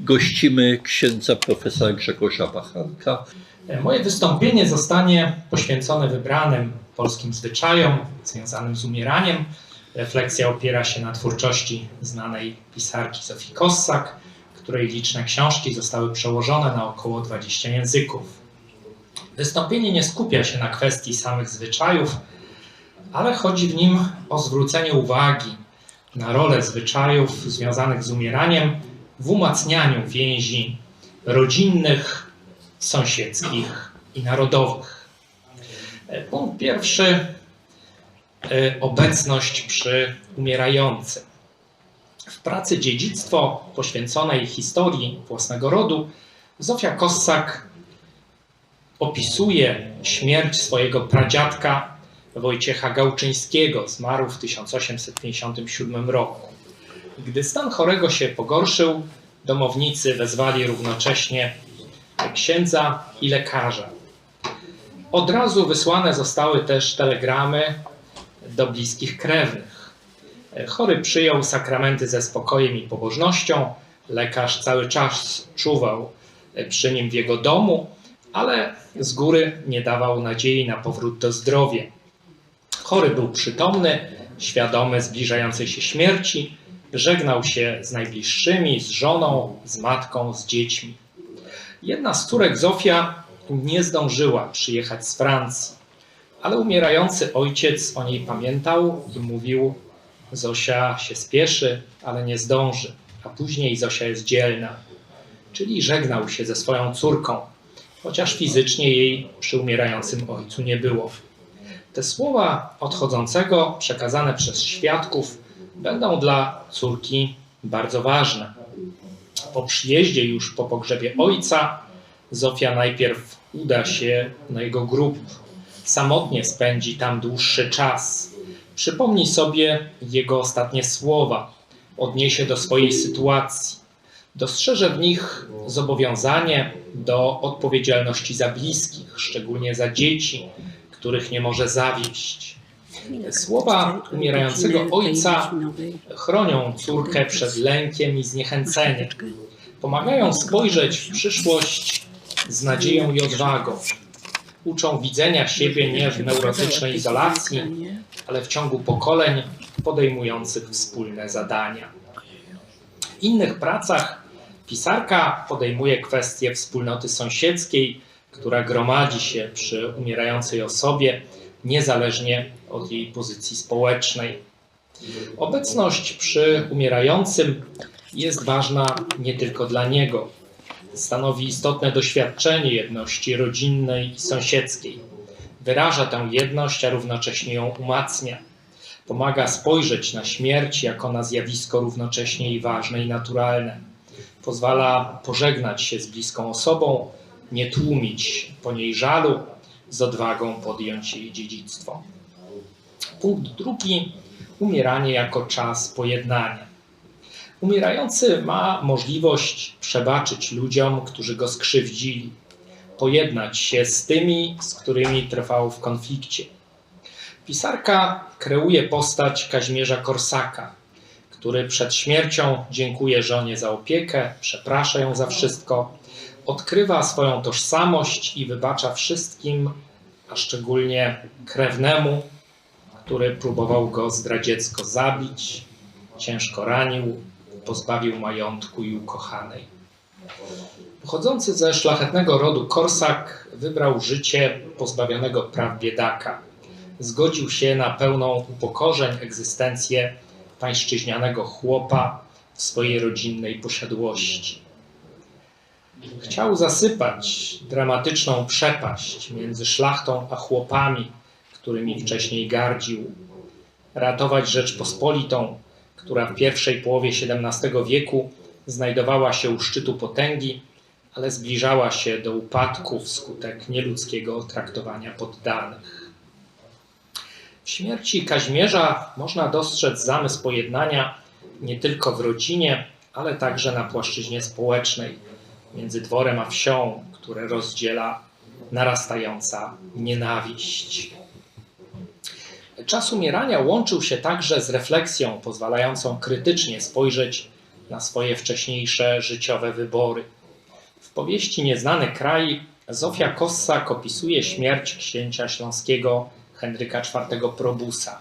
gościmy księdza profesora Grzegorza Bachanka. Moje wystąpienie zostanie poświęcone wybranym polskim zwyczajom związanym z umieraniem. Refleksja opiera się na twórczości znanej pisarki Zofii Kossak, której liczne książki zostały przełożone na około 20 języków. Wystąpienie nie skupia się na kwestii samych zwyczajów, ale chodzi w nim o zwrócenie uwagi na rolę zwyczajów związanych z umieraniem w umacnianiu więzi rodzinnych, sąsiedzkich i narodowych. E, Punkt pierwszy. e, Obecność przy umierającym. W pracy Dziedzictwo poświęconej historii własnego rodu Zofia Kossak opisuje śmierć swojego pradziadka Wojciecha Gałczyńskiego, zmarł w 1857 roku. Gdy stan chorego się pogorszył, domownicy wezwali równocześnie księdza i lekarza. Od razu wysłane zostały też telegramy do bliskich krewnych. Chory przyjął sakramenty ze spokojem i pobożnością. Lekarz cały czas czuwał przy nim w jego domu, ale z góry nie dawał nadziei na powrót do zdrowia. Chory był przytomny, świadomy zbliżającej się śmierci, żegnał się z najbliższymi, z żoną, z matką, z dziećmi. Jedna z córek, Zofia, nie zdążyła przyjechać z Francji, ale umierający ojciec o niej pamiętał i mówił: Zosia się spieszy, ale nie zdąży, a później Zosia jest dzielna. Czyli żegnał się ze swoją córką, chociaż fizycznie jej przy umierającym ojcu nie było. Te słowa odchodzącego, przekazane przez świadków, będą dla córki bardzo ważne. Po przyjeździe już po pogrzebie ojca, Zofia najpierw uda się na jego grób. Samotnie spędzi tam dłuższy czas. Przypomni sobie jego ostatnie słowa, odniesie do swojej sytuacji. Dostrzeże w nich zobowiązanie do odpowiedzialności za bliskich, szczególnie za dzieci, których nie może zawieść. Słowa umierającego ojca chronią córkę przed lękiem i zniechęceniem. Pomagają spojrzeć w przyszłość z nadzieją i odwagą. Uczą widzenia siebie nie w neurotycznej izolacji, ale w ciągu pokoleń podejmujących wspólne zadania. W innych pracach pisarka podejmuje kwestię wspólnoty sąsiedzkiej, która gromadzi się przy umierającej osobie, niezależnie od jej pozycji społecznej. Obecność przy umierającym jest ważna nie tylko dla niego. Stanowi istotne doświadczenie jedności rodzinnej i sąsiedzkiej. Wyraża tę jedność, a równocześnie ją umacnia. Pomaga spojrzeć na śmierć jako na zjawisko równocześnie i ważne i naturalne. Pozwala pożegnać się z bliską osobą, nie tłumić po niej żalu, z odwagą podjąć jej dziedzictwo. Punkt drugi. Umieranie jako czas pojednania. Umierający ma możliwość przebaczyć ludziom, którzy go skrzywdzili, pojednać się z tymi, z którymi trwał w konflikcie. Pisarka kreuje postać Kazimierza Korsaka, który przed śmiercią dziękuje żonie za opiekę, przeprasza ją za wszystko, odkrywa swoją tożsamość i wybacza wszystkim, a szczególnie krewnemu, który próbował go zdradziecko zabić, ciężko ranił, pozbawił majątku i ukochanej. Pochodzący ze szlachetnego rodu Korsak wybrał życie pozbawionego praw biedaka. Zgodził się na pełną upokorzeń egzystencję pańszczyźnianego chłopa w swojej rodzinnej posiadłości. Chciał zasypać dramatyczną przepaść między szlachtą a chłopami, którymi wcześniej gardził, ratować Rzeczpospolitą, która w pierwszej połowie XVII wieku znajdowała się u szczytu potęgi, ale zbliżała się do upadku wskutek nieludzkiego traktowania poddanych. W śmierci Kazimierza można dostrzec zamysł pojednania nie tylko w rodzinie, ale także na płaszczyźnie społecznej, między dworem a wsią, które rozdziela narastająca nienawiść. Czas umierania łączył się także z refleksją pozwalającą krytycznie spojrzeć na swoje wcześniejsze życiowe wybory. W powieści Nieznany kraj Zofia Kossak opisuje śmierć księcia śląskiego Henryka IV Probusa.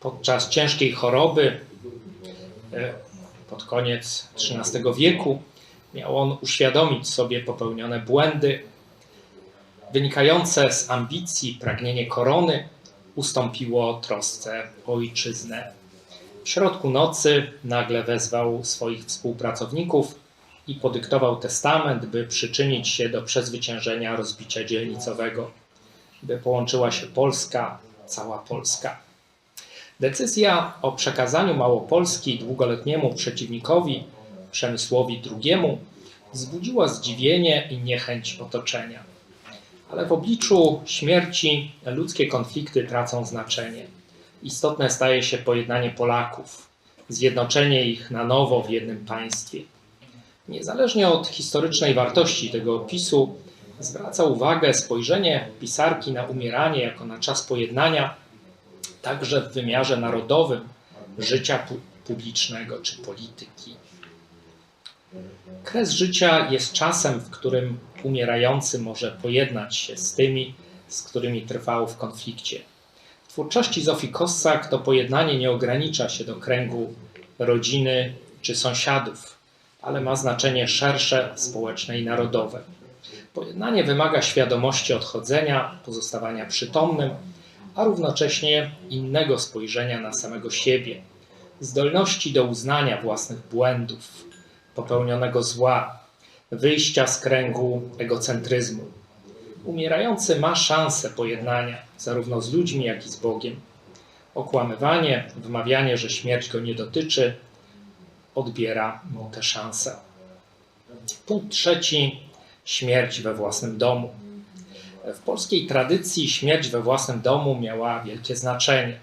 Podczas ciężkiej choroby e, pod koniec XIII wieku miał on uświadomić sobie popełnione błędy wynikające z ambicji, pragnienie korony ustąpiło trosce ojczyznę. W środku nocy nagle wezwał swoich współpracowników i podyktował testament, by przyczynić się do przezwyciężenia rozbicia dzielnicowego, by połączyła się Polska, cała Polska. Decyzja o przekazaniu Małopolski długoletniemu przeciwnikowi Przemysłowi II wzbudziła zdziwienie i niechęć otoczenia. Ale w obliczu śmierci ludzkie konflikty tracą znaczenie. Istotne staje się pojednanie Polaków, zjednoczenie ich na nowo w jednym państwie. Niezależnie od historycznej wartości tego opisu, zwraca uwagę spojrzenie pisarki na umieranie jako na czas pojednania, także w wymiarze narodowym życia pu- publicznego czy polityki. Kres życia jest czasem, w którym umierający może pojednać się z tymi, z którymi trwał w konflikcie. W twórczości Zofii Kossak to pojednanie nie ogranicza się do kręgu rodziny czy sąsiadów, ale ma znaczenie szersze, społeczne i narodowe. Pojednanie wymaga świadomości odchodzenia, pozostawania przytomnym, a równocześnie innego spojrzenia na samego siebie, zdolności do uznania własnych błędów, popełnionego zła, wyjścia z kręgu egocentryzmu. Umierający ma szansę pojednania zarówno z ludźmi, jak i z Bogiem. Okłamywanie, wmawianie, że śmierć go nie dotyczy, odbiera mu tę szansę. Punkt trzeci: śmierć we własnym domu. W polskiej tradycji śmierć we własnym domu miała wielkie znaczenie.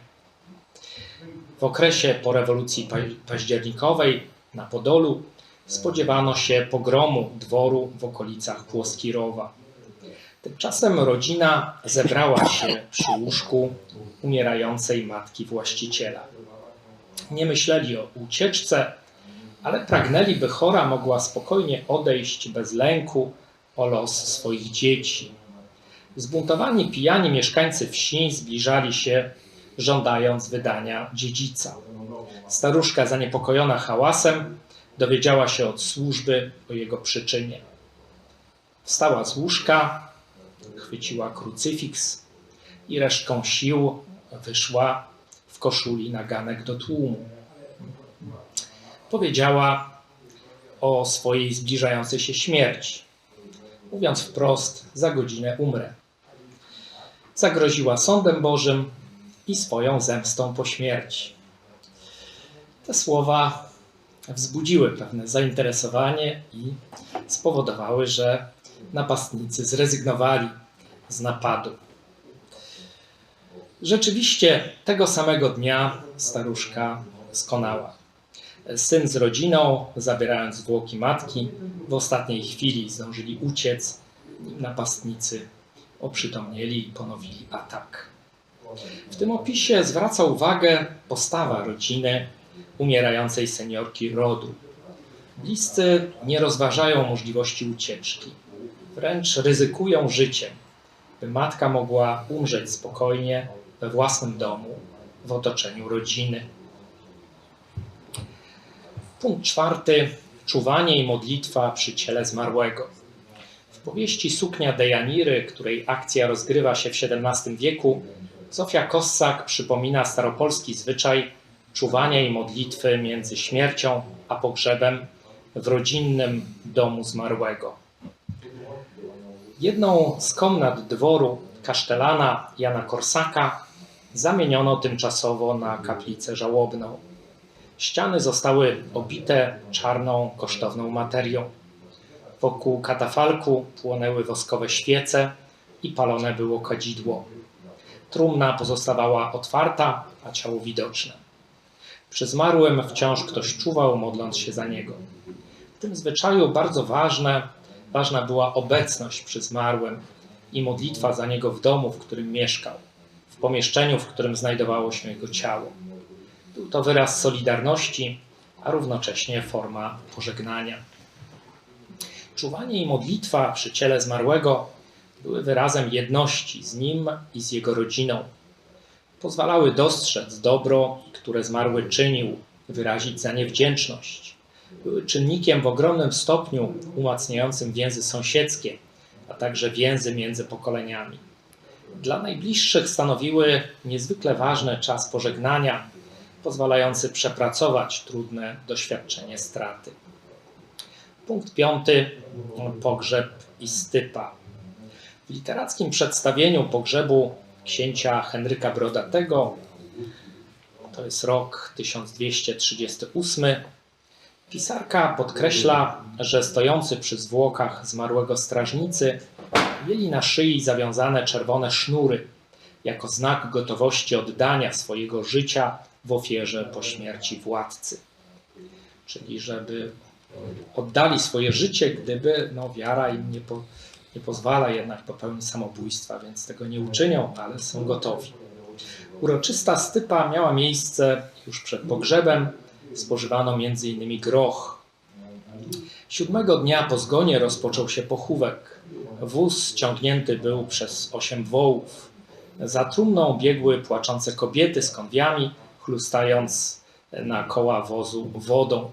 W okresie po rewolucji pa- październikowej na Podolu spodziewano się pogromu dworu w okolicach Płoskirowa. Tymczasem rodzina zebrała się przy łóżku umierającej matki właściciela. Nie myśleli o ucieczce, ale pragnęli, by chora mogła spokojnie odejść bez lęku o los swoich dzieci. Zbuntowani pijani mieszkańcy wsi zbliżali się, żądając wydania dziedzica. Staruszka, zaniepokojona hałasem, dowiedziała się od służby o jego przyczynie. Wstała z łóżka, chwyciła krucyfiks i resztką sił wyszła w koszuli na ganek do tłumu. Powiedziała o swojej zbliżającej się śmierci. Mówiąc wprost, za godzinę umrę. Zagroziła sądem Bożym i swoją zemstą po śmierci. Te słowa wzbudziły pewne zainteresowanie i spowodowały, że napastnicy zrezygnowali z napadu. Rzeczywiście tego samego dnia staruszka skonała. Syn z rodziną, zabierając zwłoki matki, w ostatniej chwili zdążyli uciec, napastnicy oprzytomnieli i ponowili atak. W tym opisie zwraca uwagę postawa rodziny umierającej seniorki rodu. Bliscy nie rozważają możliwości ucieczki, wręcz ryzykują życiem, by matka mogła umrzeć spokojnie we własnym domu, w otoczeniu rodziny. Punkt czwarty. Czuwanie i modlitwa przy ciele zmarłego. W powieści Suknia Dejaniry, której akcja rozgrywa się w XVII wieku, Zofia Kossak przypomina staropolski zwyczaj czuwania i modlitwy między śmiercią a pogrzebem w rodzinnym domu zmarłego. Jedną z komnat dworu kasztelana Jana Korsaka zamieniono tymczasowo na kaplicę żałobną. Ściany zostały obite czarną, kosztowną materią. Wokół katafalku płonęły woskowe świece i palone było kadzidło. Trumna pozostawała otwarta, a ciało widoczne. Przy zmarłym wciąż ktoś czuwał, modląc się za niego. W tym zwyczaju bardzo ważne, ważna była obecność przy zmarłym i modlitwa za niego w domu, w którym mieszkał, w pomieszczeniu, w którym znajdowało się jego ciało. Był to wyraz solidarności, a równocześnie forma pożegnania. Czuwanie i modlitwa przy ciele zmarłego były wyrazem jedności z nim i z jego rodziną. Pozwalały dostrzec dobro, które zmarły czynił, wyrazić za nie wdzięczność. Były czynnikiem w ogromnym stopniu umacniającym więzy sąsiedzkie, a także więzy między pokoleniami. Dla najbliższych stanowiły niezwykle ważny czas pożegnania, pozwalający przepracować trudne doświadczenie straty. Punkt piąty pogrzeb i stypa. W literackim przedstawieniu pogrzebu księcia Henryka Brodatego, to jest rok 1238, pisarka podkreśla, że stojący przy zwłokach zmarłego strażnicy mieli na szyi zawiązane czerwone sznury, jako znak gotowości oddania swojego życia w ofierze po śmierci władcy. Czyli żeby oddali swoje życie, gdyby no, wiara im nie, po, nie pozwala jednak popełnić samobójstwa, więc tego nie uczynią, ale są gotowi. Uroczysta stypa miała miejsce już przed pogrzebem. Spożywano m.in. groch. Siódmego dnia po zgonie rozpoczął się pochówek. Wóz ciągnięty był przez osiem wołów. Za trumną biegły płaczące kobiety z konwiami, chlustając na koła wozu wodą.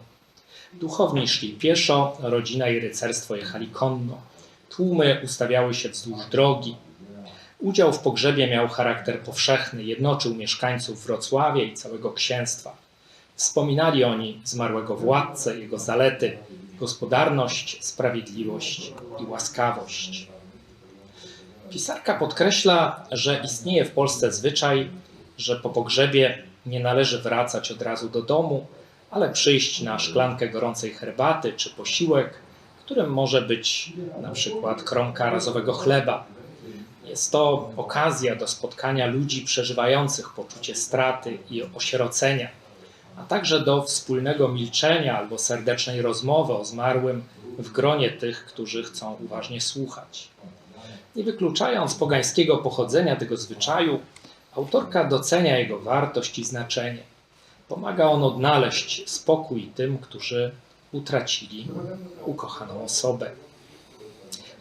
Duchowni szli pieszo, rodzina i rycerstwo jechali konno. Tłumy ustawiały się wzdłuż drogi. Udział w pogrzebie miał charakter powszechny, jednoczył mieszkańców Wrocławia i całego księstwa. Wspominali oni zmarłego władcę, jego zalety, gospodarność, sprawiedliwość i łaskawość. Pisarka podkreśla, że istnieje w Polsce zwyczaj, że po pogrzebie nie należy wracać od razu do domu, ale przyjść na szklankę gorącej herbaty czy posiłek, którym może być na przykład kromka razowego chleba. Jest to okazja do spotkania ludzi przeżywających poczucie straty i osierocenia, a także do wspólnego milczenia albo serdecznej rozmowy o zmarłym w gronie tych, którzy chcą uważnie słuchać. Nie wykluczając pogańskiego pochodzenia tego zwyczaju, autorka docenia jego wartość i znaczenie. Pomaga on odnaleźć spokój tym, którzy utracili ukochaną osobę.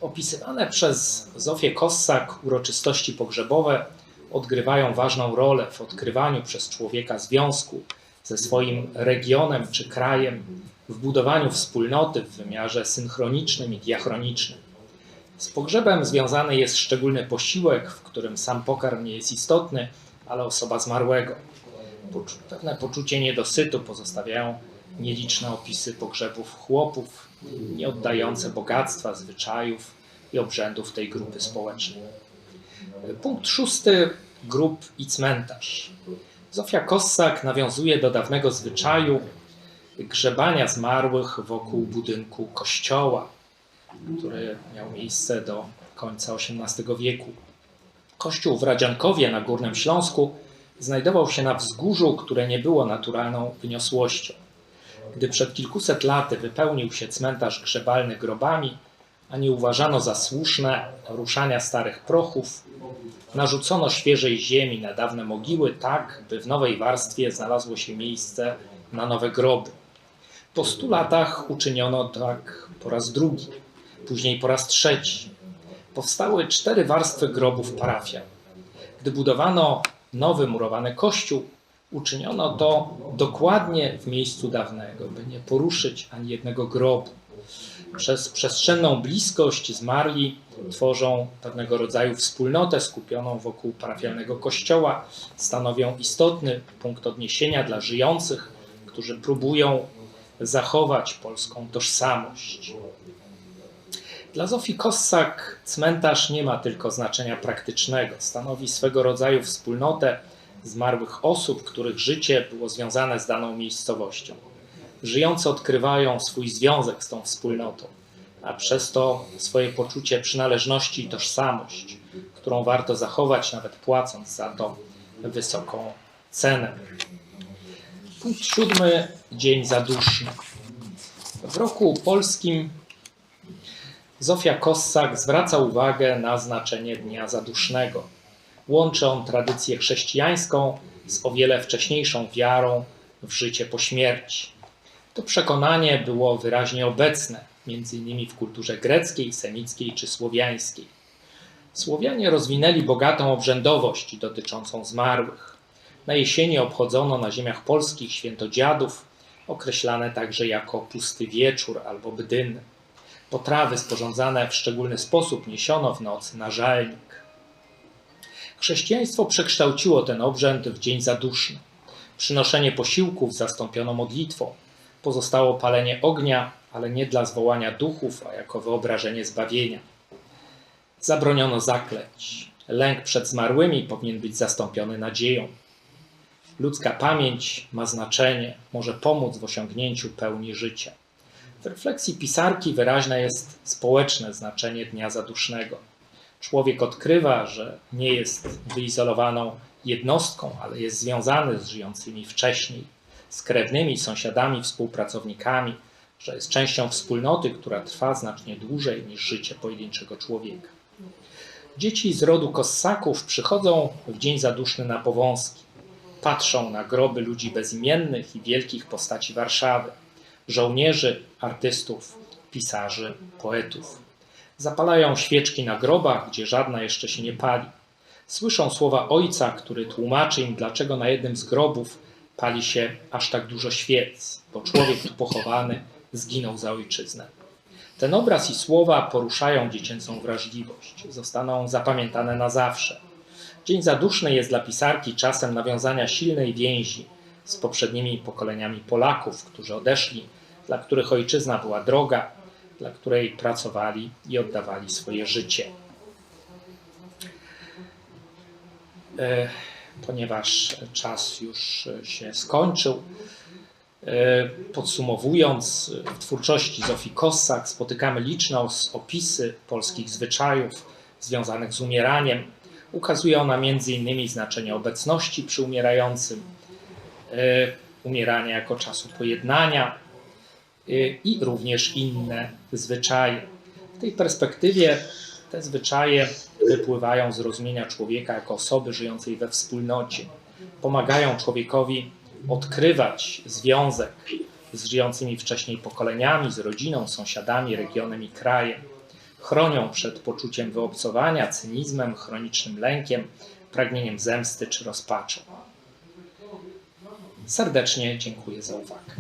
Opisywane przez Zofię Kossak uroczystości pogrzebowe odgrywają ważną rolę w odkrywaniu przez człowieka związku ze swoim regionem czy krajem, w budowaniu wspólnoty w wymiarze synchronicznym i diachronicznym. Z pogrzebem związany jest szczególny posiłek, w którym sam pokarm nie jest istotny, ale osoba zmarłego. Pewne poczucie niedosytu pozostawiają nieliczne opisy pogrzebów chłopów, nie oddające bogactwa, zwyczajów i obrzędów tej grupy społecznej. Punkt szósty grup i cmentarz. Zofia Kossak nawiązuje do dawnego zwyczaju grzebania zmarłych wokół budynku kościoła, który miał miejsce do końca XVIII wieku. Kościół w Radziankowie na Górnym Śląsku znajdował się na wzgórzu, które nie było naturalną wyniosłością. Gdy przed kilkuset laty wypełnił się cmentarz grzebalny grobami, a nie uważano za słuszne ruszania starych prochów, narzucono świeżej ziemi na dawne mogiły tak, by w nowej warstwie znalazło się miejsce na nowe groby. Po stu latach uczyniono tak po raz drugi, później po raz trzeci. Powstały cztery warstwy grobów parafian. Gdy budowano nowy murowany kościół, uczyniono to dokładnie w miejscu dawnego, by nie poruszyć ani jednego grobu. Przez przestrzenną bliskość zmarli tworzą pewnego rodzaju wspólnotę skupioną wokół parafialnego kościoła, stanowią istotny punkt odniesienia dla żyjących, którzy próbują zachować polską tożsamość. Dla Zofii Kossak cmentarz nie ma tylko znaczenia praktycznego, stanowi swego rodzaju wspólnotę zmarłych osób, których życie było związane z daną miejscowością. Żyjący odkrywają swój związek z tą wspólnotą, a przez to swoje poczucie przynależności i tożsamość, którą warto zachować, nawet płacąc za to wysoką cenę. Punkt siódmy. Dzień zaduszny. W roku polskim Zofia Kossak zwraca uwagę na znaczenie Dnia Zadusznego. Łączy on tradycję chrześcijańską z o wiele wcześniejszą wiarą w życie po śmierci. To przekonanie było wyraźnie obecne, m.in. w kulturze greckiej, semickiej czy słowiańskiej. Słowianie rozwinęli bogatą obrzędowość dotyczącą zmarłych. Na jesieni obchodzono na ziemiach polskich święto dziadów, określane także jako pusty wieczór albo bdyn. Potrawy sporządzane w szczególny sposób niesiono w nocy na żalnik. Chrześcijaństwo przekształciło ten obrzęd w dzień zaduszny. Przynoszenie posiłków zastąpiono modlitwą. Pozostało palenie ognia, ale nie dla zwołania duchów, a jako wyobrażenie zbawienia. Zabroniono zaklęć. Lęk przed zmarłymi powinien być zastąpiony nadzieją. Ludzka pamięć ma znaczenie, może pomóc w osiągnięciu pełni życia. W refleksji pisarki wyraźne jest społeczne znaczenie Dnia Zadusznego. Człowiek odkrywa, że nie jest wyizolowaną jednostką, ale jest związany z żyjącymi wcześniej, z krewnymi, sąsiadami, współpracownikami, że jest częścią wspólnoty, która trwa znacznie dłużej niż życie pojedynczego człowieka. Dzieci z rodu Kossaków przychodzą w dzień zaduszny na powązki. Patrzą na groby ludzi bezimiennych i wielkich postaci Warszawy, żołnierzy, artystów, pisarzy, poetów. Zapalają świeczki na grobach, gdzie żadna jeszcze się nie pali. Słyszą słowa ojca, który tłumaczy im, dlaczego na jednym z grobów pali się aż tak dużo świec, bo człowiek tu pochowany zginął za ojczyznę. Ten obraz i słowa poruszają dziecięcą wrażliwość, zostaną zapamiętane na zawsze. Dzień zaduszny jest dla pisarki czasem nawiązania silnej więzi z poprzednimi pokoleniami Polaków, którzy odeszli, dla których ojczyzna była droga, dla której pracowali i oddawali swoje życie. E, Ponieważ czas już się skończył, e, podsumowując, w twórczości Zofii Kossak spotykamy liczne opisy polskich zwyczajów związanych z umieraniem. Ukazuje ona m.in. znaczenie obecności przy umierającym, e, umierania jako czasu pojednania i również inne zwyczaje. W tej perspektywie te zwyczaje wypływają z rozumienia człowieka jako osoby żyjącej we wspólnocie. Pomagają człowiekowi odkrywać związek z żyjącymi wcześniej pokoleniami, z rodziną, sąsiadami, regionem i krajem. Chronią przed poczuciem wyobcowania, cynizmem, chronicznym lękiem, pragnieniem zemsty czy rozpaczą. Serdecznie dziękuję za uwagę.